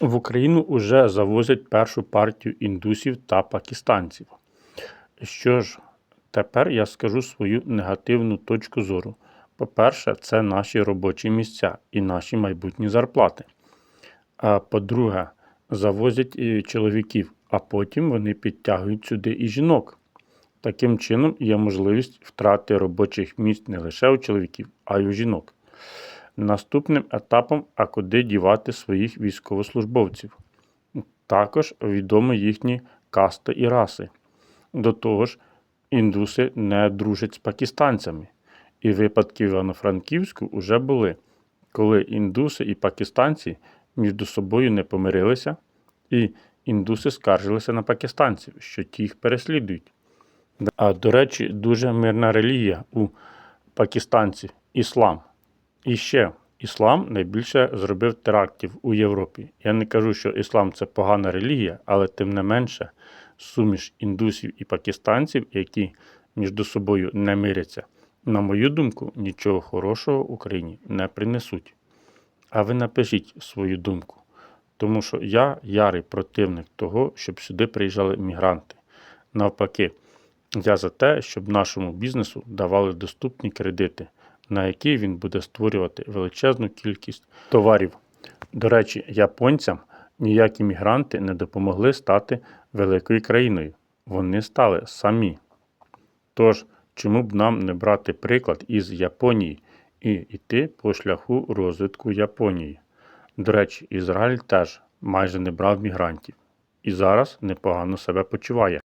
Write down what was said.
В Україну вже завозять першу партію індусів та пакистанців. Що ж, тепер я скажу свою негативну точку зору. По-перше, це наші робочі місця і наші майбутні зарплати. А по-друге, завозять і чоловіків, а потім вони підтягують сюди і жінок. Таким чином є можливість втрати робочих місць не лише у чоловіків, а й у жінок. Наступним етапом, а куди дівати своїх військовослужбовців. Також відомі їхні касти і раси. До того ж, індуси не дружать з пакистанцями. І випадки в Івано-Франківську вже були, коли індуси і пакистанці між собою не помирилися, і індуси скаржилися на пакистанців, що ті їх переслідують. А до речі, дуже мирна релігія у пакистанців іслам. І ще іслам найбільше зробив терактів у Європі. Я не кажу, що іслам це погана релігія, але тим не менше суміш індусів і пакистанців, які між собою не миряться, на мою думку, нічого хорошого Україні не принесуть. А ви напишіть свою думку, тому що я ярий противник того, щоб сюди приїжджали мігранти. Навпаки, я за те, щоб нашому бізнесу давали доступні кредити, на які він буде створювати величезну кількість товарів. До речі, японцям ніякі мігранти не допомогли стати великою країною. Вони стали самі. Тож, чому б нам не брати приклад із Японії і йти по шляху розвитку Японії? До речі, Ізраїль теж майже не брав мігрантів і зараз непогано себе почуває.